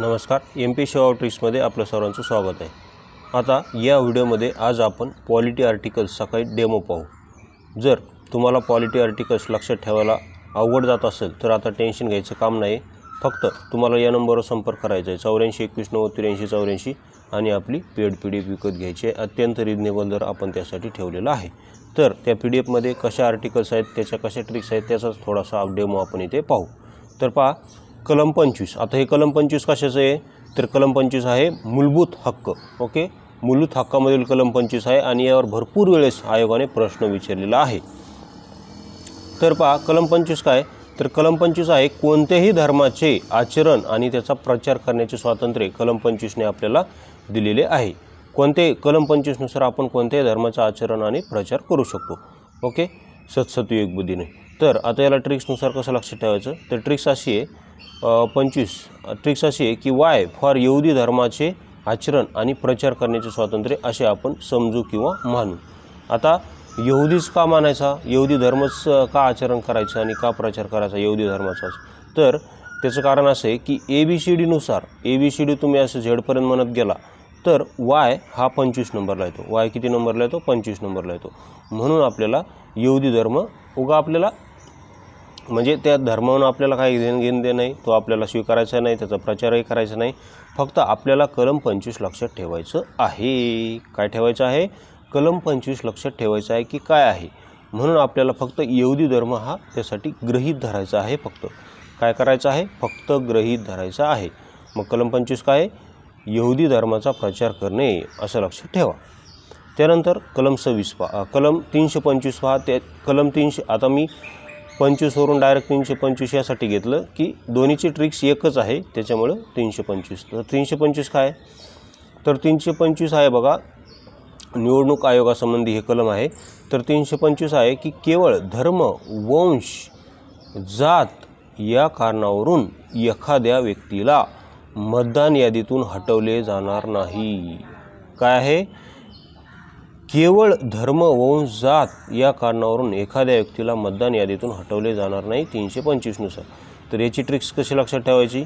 नमस्कार M P Sheva ट्रिक्समध्ये आपलं सर्वांचं स्वागत आहे. आता या व्हिडिओमध्ये आज आपण पॉलिटी आर्टिकल्स सकाळी डेमो पाहू. जर तुम्हाला पॉलिटी आर्टिकल्स लक्षात ठेवायला अवघड जात असेल तर आता टेन्शन घ्यायचं काम नाही. फक्त तुम्हाला या नंबरवर संपर्क करायचा आहे चौऱ्याऐंशी एकवीस नव्वद त्र्याऐंशी चौऱ्याऐंशी आणि आपली पेड पी डी एफ विकत घ्यायची आहे. अत्यंत रिजनेबल दर आपण त्यासाठी ठेवलेला आहे. तर त्या पी डी एफमध्ये कशा आर्टिकल्स आहेत त्याच्या कशा ट्रिक्स आहेत त्याचाच थोडासा डेमो आपण इथे पाहू. तर पहा कलम पंचवीस. आता हे कलम पंचवीस कशाचं आहे? तर कलम पंचवीस आहे मूलभूत हक्क. ओके? मूलभूत हक्कामधील कलम पंचवीस आहे आणि यावर भरपूर वेळेस आयोगाने प्रश्न विचारलेला आहे. तर पहा कलम पंचवीस काय? तर कलम पंचवीस आहे कोणत्याही धर्माचे आचरण आणि त्याचा प्रचार करण्याचे स्वातंत्र्य कलम पंचवीसने आपल्याला दिलेले आहे. कोणते? कलम पंचवीसनुसार आपण कोणत्याही धर्माचं आचरण आणि प्रचार करू शकतो. ओके? सत्सतयुग बुद्धीने. तर आता याला ट्रिक्सनुसार कसं लक्षात ठेवायचं? तर ट्रिक्स अशी आहे पंचवीस. ट्रिक्स अशी आहे की वाय फॉर यहुदी धर्माचे आचरण आणि प्रचार करण्याचे स्वातंत्र्य असे आपण समजू किंवा मानू. आता यहुदीच का मानायचा? यहुदी धर्मच का आचरण करायचं आणि का प्रचार करायचा यहुदी धर्माचाच? तर त्याचं कारण असं आहे की ए बी सी डीनुसार ए बी सी डी तुम्ही असं झेडपर्यंत म्हणत गेला तर वाय हा पंचवीस नंबरला येतो. वाय किती नंबरला येतो? पंचवीस नंबरला येतो. म्हणून आपल्याला यहुदी धर्म उगा आपल्याला म्हणजे त्या धर्मावरून आपल्याला काही घेणं घेणं दे नाही तो आपल्याला स्वीकारायचा नाही त्याचा प्रचारही करायचा नाही. फक्त आपल्याला कलम पंचवीस लक्षात ठेवायचं आहे. काय ठेवायचं आहे? कलम पंचवीस लक्षात ठेवायचं आहे की काय आहे? म्हणून आपल्याला फक्त यहुदी धर्म हा त्यासाठी ग्रहीत धरायचा आहे फक्त. काय करायचं आहे? फक्त ग्रहीत धरायचा आहे. मग कलम पंचवीस काय? आहे यहुदी धर्माचा प्रचार करणे असं लक्षात ठेवा. त्यानंतर कलम सव्वीस पहा. कलम तीनशे पंचवीस पहा. त्या कलम तीनशे आता मी पंचवीसवरून डायरेक्ट तीनशे पंचवीस यासाठी घेतलं की दोन्हीची ट्रिक्स एकच आहे त्याच्यामुळं तीनशे पंचवीस. तर तीनशे पंचवीस काय? आहे? तर तीनशे पंचवीस आहे बघा निवडणूक आयोगासंबंधी हे कलम आहे. तर तीनशे पंचवीस आहे की केवळ धर्म वंश जात या कारणावरून एखाद्या व्यक्तीला मतदान यादीतून हटवले जाणार नाही. काय आहे? केवळ धर्म वंश जात या कारणावरून एखाद्या व्यक्तीला मतदान यादीतून हटवले जाणार नाही तीनशे पंचवीसनुसार तर याची ट्रिक्स कशी लक्षात ठेवायची?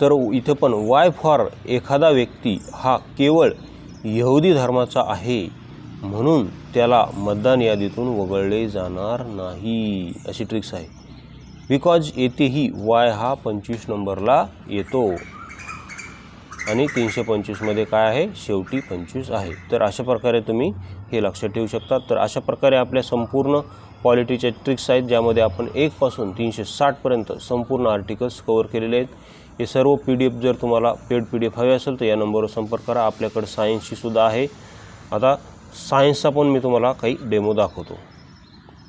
तर इथं पण वाय फॉर एखादा व्यक्ती हा केवळ यहुदी धर्माचा आहे म्हणून त्याला मतदान यादीतून वगळले जाणार नाही अशी ट्रिक्स आहे. बिकॉज येथेही वाय हा पंचवीस नंबरला येतो. आणि तीनशे पंचवीसमध्ये काय आहे? शेवटी पंचवीस आहे. तर अशा प्रकारे तुम्ही हे लक्षात ठेवू शकता. तर अशा प्रकारे आपल्या संपूर्ण क्वालिटीच्या ट्रिक्स आहेत ज्यामध्ये आपण एकपासून तीनशे साठपर्यंत संपूर्ण आर्टिकल्स कवर केलेले आहेत. हे सर्व पी डी एफ जर तुम्हाला पेड पी डी एफ हवे असेल तर या नंबरवर संपर्क करा. आपल्याकडे सायन्सची सुद्धा आहे. आता सायन्सचा पण मी तुम्हाला काही डेमो दाखवतो.